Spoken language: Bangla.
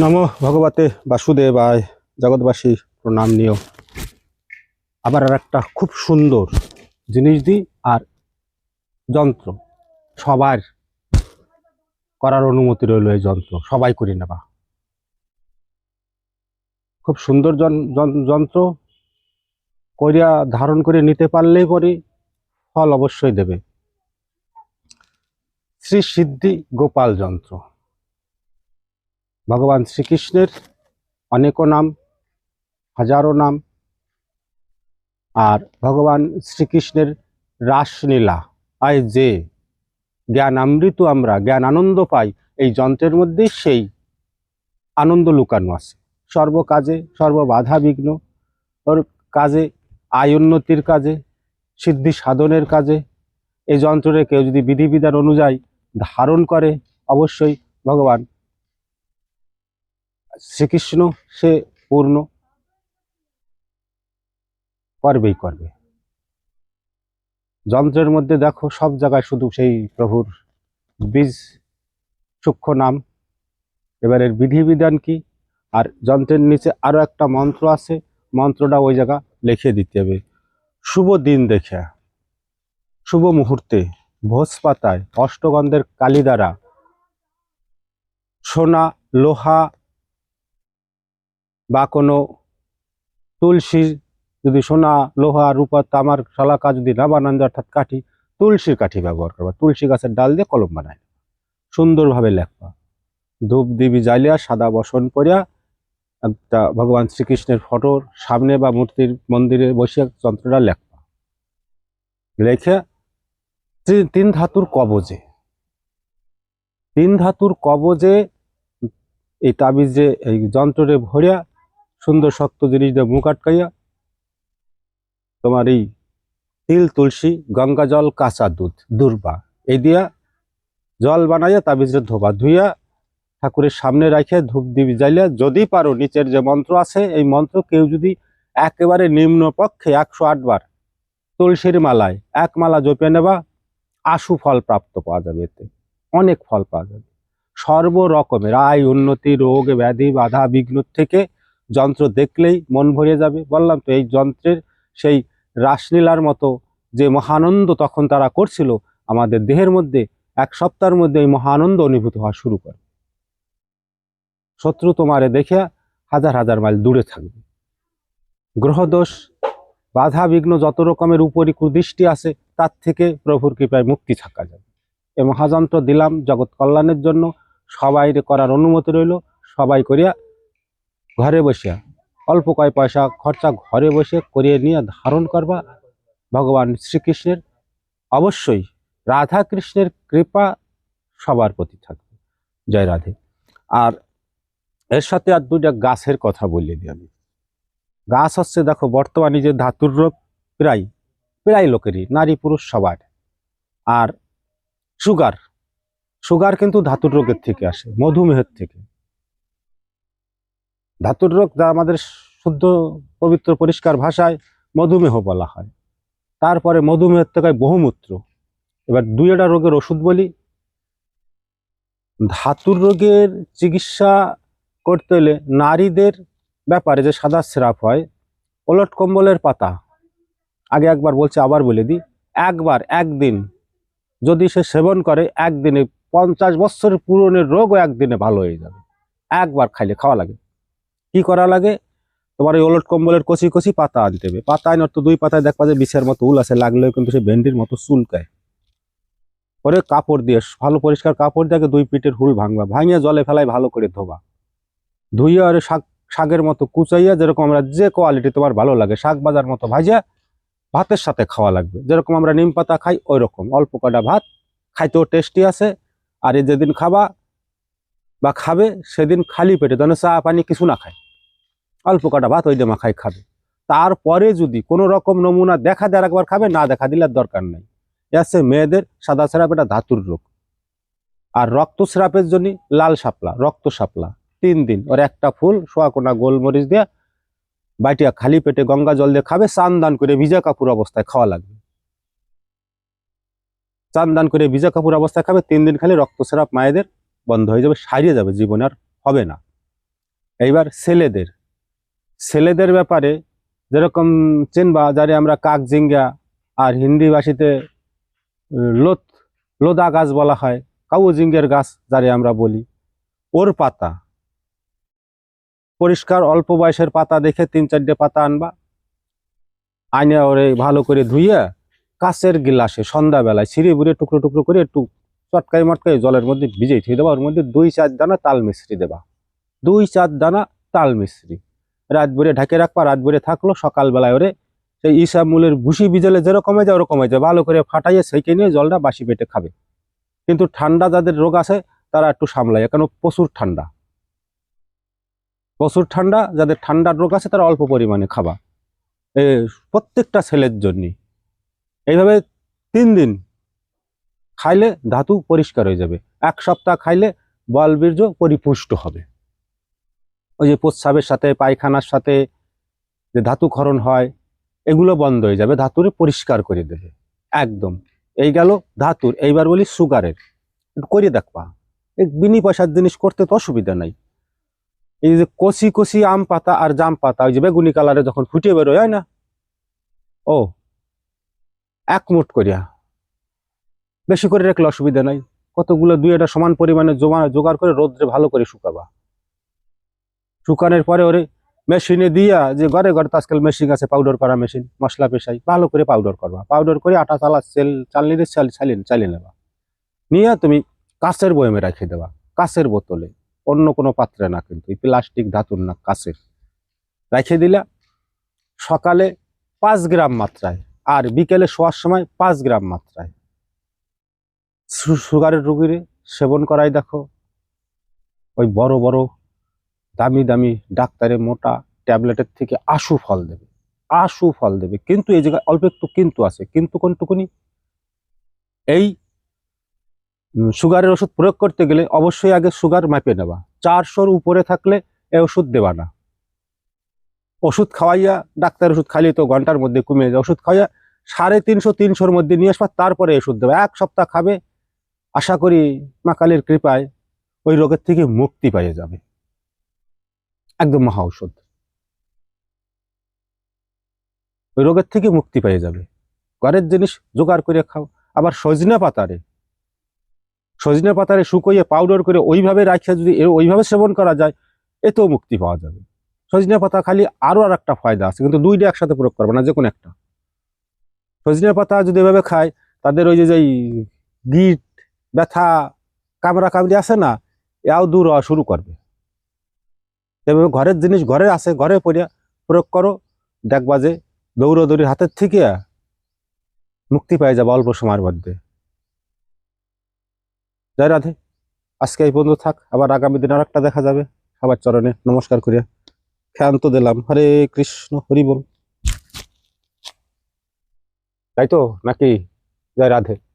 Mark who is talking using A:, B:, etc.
A: নম ভগবতে বাসুদেবায়, জগৎবাসী প্রণাম নিও। আবার আর একটা খুব সুন্দর জিনিস দিই, আর যন্ত্র। সবার করার অনুমতি রইল এই যন্ত্র, সবাই করে নেবা। খুব সুন্দর যন্ত্র। করিয়া ধারণ করে নিতে পারলেই পরে ফল অবশ্যই দেবে। শ্রী সিদ্ধি গোপাল যন্ত্র। ভগবান শ্রীকৃষ্ণের অনেকও নাম, হাজারো নাম, আর ভগবান শ্রীকৃষ্ণের রাসলীলা আয় যে জ্ঞান আমৃত আমরা জ্ঞান আনন্দ পাই, এই যন্ত্রের মধ্যে সেই আনন্দ লুকানো আছে। সর্বকাজে সর্ববাধা বিঘ্ন, ওর কাজে, আয় উন্নতির কাজে, সিদ্ধি সাধনের কাজে, এই যন্ত্রে কেউ যদি বিধিবিধান অনুযায়ী ধারণ করে, অবশ্যই ভগবান শ্রীকৃষ্ণ সে পূর্ণ। করবেই করবে। যন্ত্রের মধ্যে দেখো, সব জায়গায় শুধু সেই প্রভুর বীজ, সূক্ষ্ম নাম। এবারের বিধিবিধান কি? আর যন্ত্রের নিচে আরও একটা মন্ত্র আছে, মন্ত্রটা ওই জায়গা লিখে দিতে হবে। শুভ দিন দেখে। শুভ মুহূর্তে। ভোজ পাতায় অষ্টগন্ধের কালি দ্বারা সোনা, লোহা বা কোনো তুলসী যদি সোনা, লোহা, রূপা, তামার, শলাকা যদি না বানান যায়, অর্থাৎ কাঠি, তুলসীর কাঠি ব্যবহার করবা। তুলসী গাছের ডাল দিয়ে কলম বানায় সুন্দরভাবে লেখবা। ধূপ, দিবি জ্বালিয়া সাদা বসন করিয়া একটা ভগবান শ্রীকৃষ্ণের ফটোর সামনে বা মূর্তির মন্দিরে বসিয়া যন্ত্রটা লেখবা। লেখে তিন ধাতুর কবজে। তিন ধাতুর কবজে এই তাবিজে এই যন্ত্রে ভরিয়া সুন্দর শক্ত জিনিস দিয়ে মুখ আটকাইয়া তোমার এই তিল, তুলসী, গঙ্গা জল, কাঁচা দুধ, দুর্বা, এই দিয়া জল বানাইয়া তাবিজে ধোবা ধুইয়া ঠাকুরের সামনে রাখিয়া ধূপ দিবি জ্বালিয়া যদি পারো, নিচের যে মন্ত্র আছে, এই মন্ত্র কেউ যদি একেবারে নিম্ন পক্ষে একশো আটবার তুলসীর মালায় এক মালা জপে নেবা, আশু ফল প্রাপ্ত পাওয়া যাবে এতে। অনেক ফল পাওয়া যাবে। সর্বরকমের আয়, উন্নতি, রোগ, ব্যাধি, বাধা, বিঘ্ন থেকে যন্ত্র দেখলেই মন ভরে যাবে। বললাম, তো এই যন্ত্রের সেই রাসলীলার মতো যে মহানন্দ তখন তারা করছিল, আমাদের দেহের মধ্যে এক সপ্তাহের মধ্যে এই মহানন্দ অনুভূত হওয়া শুরু করে। শত্রু তোমারে দেখে হাজার হাজার মাইল দূরে থাকবে। গ্রহদোষ বাধা বিঘ্ন যত রকমের উপরি কুদৃষ্টি আছে, তার থেকে প্রভুর কৃপায় মুক্তি থাকা যাবে এ মহাযন্ত্র দিলাম জগৎ কল্যাণের জন্য। সবাই করার অনুমতি রইল। সবাই করিয়া ঘরে বসিয়া অল্প কয় পয়সা খরচা ঘরে বসে করিয়ে নিয়ে ধারণ করবা ভগবান শ্রীকৃষ্ণের। অবশ্যই রাধা কৃষ্ণের কৃপা সবার প্রতি থাকবে। জয় রাধে। আর এর সাথে আর দুইটা গাছের কথা বলে দিই আমি। গাছ হচ্ছে দেখো বর্তমানে যে ধাতুর রোগ প্রায় প্রায় লোকেরই, নারী পুরুষ সবার। আর সুগার সুগার কিন্তু ধাতুর রোগের থেকে আসে, মধুমেহের থেকে। ধাতুর রোগ যা আমাদের শুদ্ধ, পবিত্র, পরিষ্কার ভাষায় মধুমেহ বলা হয়। তারপরে মধুমেহের থেকে বহুমূত্র। এবার দুই একটা রোগের ওষুধ বলি। ধাতুর রোগের চিকিৎসা করতে হলে নারীদের ব্যাপারে যে সাদা স্রাপ হয়, ওলট কম্বলের পাতা, আগে একবার বলছে, আবার বলে দিই, একবার, একদিন। যদি সে সেবন করে, একদিনে পঞ্চাশ বছরের পুরনের রোগও একদিনে ভালো হয়ে যাবে। একবার খাইলে খাওয়া লাগে। কি করা লাগে? তোমার এই ওলট কম্বলের কচি কচি পাতা আনতে হবে পাতা আনতে তো দুই পাতায় দেখবা যে বিষের মতো উল আছে, লাগলেও কিন্তু সে ভেন্ডির মতো চুলকায়। পরে কাপড় দিয়ে, ভালো পরিষ্কার কাপড় দিয়ে দুই পিঠের হুল ভাঙবা। ভাঙিয়ে জলে ফেলায় ভালো করে ধোবা। ধুইয়া আর শাক, শাকের মতো কুচাইয়া যেরকম আমরা যে কোয়ালিটি তোমার ভালো লাগে, শাক বাজার মতো ভাজিয়া ভাতের সাথে খাওয়া লাগবে। যেরকম আমরা নিম পাতা খাই ওই রকম অল্প কটা ভাত, খাইতেও টেস্টি আছে। আর যেদিন খাবা বা খাবে, সেদিন খালি পেটে, যেন চা পানি কিছু না খায়। অল্প কটা ভাত ওই মাখাই খাবে। তারপরে যদি কোনো রকম নমুনা দেখা দেওয়ার একবার খাবে, না দেখা দিলে দরকার নেই। এ আছে মেয়েদের সাদা স্রাপ, এটা ধাতুর রোগ। আর রক্ত রক্তস্রাপের জন্য লাল শাপলা, রক্ত শাপলা। তিন দিন, ওর একটা ফুল কোনা গোলমরিচ দিয়ে বাইটিয়া খালি পেটে গঙ্গা জল দিয়ে খাবে, চান দান করে ভিজা কাপুর অবস্থায় খাওয়া লাগবে। চান দান করে ভিজা কাপুর অবস্থায় খাবে, তিন দিন খালি রক্তস্রাপ মায়েদের বন্ধ হয়ে যাবে, সারিয়ে যাবে, জীবনে আর হবে না। এইবার ছেলেদের ছেলেদের ব্যাপারে যেরকম চেনবা যারে আমরা কাক জিঙ্গা আর হিন্দি ভাষীতে লোত, লোদা গাছ বলা হয় কাউজিঙ্গের গাছ যারে আমরা বলি। ওর পাতা। পরিষ্কার অল্প বয়সের পাতা দেখে তিন চারটে পাতা আনবা। আইনে ওরে ভালো করে ধুইয়া কাঁচের গিলাসে সন্ধ্যাবেলায় ছিঁড়ে বুড়ে টুকরো টুকরো করে একটু চটকাই মটকাই জলের মধ্যে ভিজিয়ে থুয়ে দেবা। ওর মধ্যে দুই চার দানা তাল মিশ্রি দেবা। দুই চার দানা তাল মিশ্রি। রাত ভরে ঢাকে রাখবা, রাত ভরে থাকল, সকালবেলায় ওরে সেই ইসামুলের ভুসি বিজলে যেরকম যায়, ওরকম যায়। ভালো করে ফাটাইয়ে সেকে নিয়ে জলটা বাসি পেটে খাবে। কিন্তু ঠান্ডা যাদের রোগ আছে, তারা একটু সামলায় কেন প্রচুর ঠান্ডা। প্রচুর ঠান্ডা, যাদের ঠান্ডার রোগ আছে, তারা অল্প পরিমাণে খাবা। প্রত্যেকটা ছেলের জন্য এইভাবে তিন দিন খাইলে ধাতু পরিষ্কার হয়ে যাবে। এক সপ্তাহ খাইলে বলবীর্য পরিপুষ্ট হবে। ওই যে প্রস্রাবের সাথে, পায়খানার সাথে যে ধাতু ক্ষরণ হয়, এগুলো বন্ধ হয়ে যাবে, ধাতুরে পরিষ্কার করে দেবে। একদম। এই গেল ধাতুর, এইবার বলি সুগারের। করে দেখবা এই বিনি পয়সার জিনিস করতে তো অসুবিধা নাই। এই যে কচি কষি আম পাতা আর জাম পাতা, ওই যে বেগুনি কালারে যখন ফুটে বেরোয়, হয় না? ও, এক মুঠ করিয়া। বেশি করে রাখলে অসুবিধা নাই। কতগুলো দুই একটা সমান পরিমাণে জোগাড় করে রোদ্রে ভালো করে শুকাবা। শুকানোর পরে ওরে মেশিনে দিয়া যে ঘরে ঘরে আজকাল মেশিন আছে পাউডার করা মেশিন মশলা পেশাই ভালো করে পাউডার করবা। পাউডার করে আটা চালা সেল চালনি দিয়ে চাল চালিয়ে চালিয়ে নেবা। নিয়ে তুমি কাঁচের বয়মে রেখে দেবা, কাঁচের বোতলে। অন্য কোনো পাত্রে না কিন্তু, এই প্লাস্টিক ধাতুর না, কাঁচের। রেখে দিলা, সকালে পাঁচ গ্রাম মাত্রায়, আর বিকেলে শোয়ার সময় পাঁচ গ্রাম মাত্রায়। সুগারের রুগীরে সেবন করাই দেখো, ওই বড় বড় দামি দামি ডাক্তারের মোটা ট্যাবলেটের থেকে আশু ফল দেবে, আশু ফল দেবে। কিন্তু এই জায়গায় অল্প একটু কিন্তু আছে। কিন্তু কোনটুকুনি এই সুগারের ওষুধ প্রয়োগ করতে গেলে অবশ্যই আগে সুগার মাপে নেওয়া। চারশোর উপরে থাকলে এ ওষুধ দেবা না। ওষুধ খাওয়াইয়া ডাক্তার ওষুধ খাইলে তো ঘণ্টার মধ্যে কমে যায়। ওষুধ খাওয়াইয়া সাড়ে তিনশো, তিনশোর মধ্যে নিয়ে আসবা, তারপরে ওষুধ দেবে। এক সপ্তাহ খাবে, আশা করি মা কালীর কৃপায় ওই রোগের থেকে মুক্তি পেয়ে যাবে। একদম মহা ঔষধ। ওই রোগের থেকে মুক্তি পেয়ে যাবে। ঘরের জিনিস জোগাড় করে খাও, আবার সজনে পাতারে। সজনে পাতারে শুকোয়ে পাউডার করে ওইভাবে রাখে যদি ওইভাবে সেবন করা যায়, এতেও মুক্তি পাওয়া যাবে। সজনে পাতা খালি আরও আর একটা ফায়দা আছে, কিন্তু দুইটা একসাথে প্রয়োগ করবে না যে কোনো একটা। সজনে পাতা যদি এভাবে খায়, তাদের ওই যে যেই গিট, ব্যথা কামড়া কামড়ি আছে না এও দূর হওয়া শুরু করবে। এভাবে ঘরের জিনিস ঘরে আছে, ঘরে পড়িয়া প্রয়োগ করো দেখবা যে দৌড়দৌড়ির হাতের থেকে মুক্তি পাই যাবে অল্প সময়ের মধ্যে। জয় রাধে, আজকে এই পর্যন্ত থাক, আবার আগামী দিন আর একটা দেখা যাবে। সবার চরণে নমস্কার করিয়া ক্ষান্ত দিলাম। হরে কৃষ্ণ, হরি বল। তাই তো? নাকি? জয় রাধে।